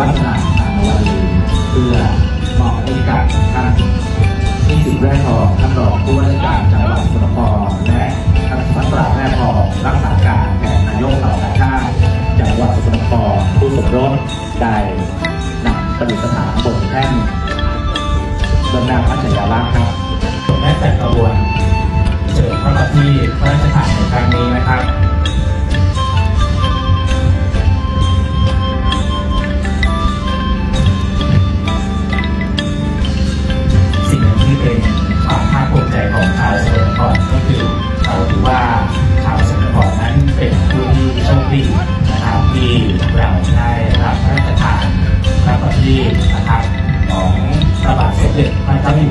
วัฒนาทางวันเพื่อมอบให้กาศท่านที่สิตแรกทองท่านรองผู้ว่าราชการจังหวัดสระบุรีและท่านสัตราแม่พองรักษาการแทนนายกเหล่าชาติจังหวัดสระบุรีผู้สมรสได้นำประดิษฐานบนแท่นบนหน้าพระฉายาลักษณ์ครับ ริงนะครับที่เราได้รับพระราชทานพระประทีปนะครับของพระบาทสมเด็จพระเจ้าอยู่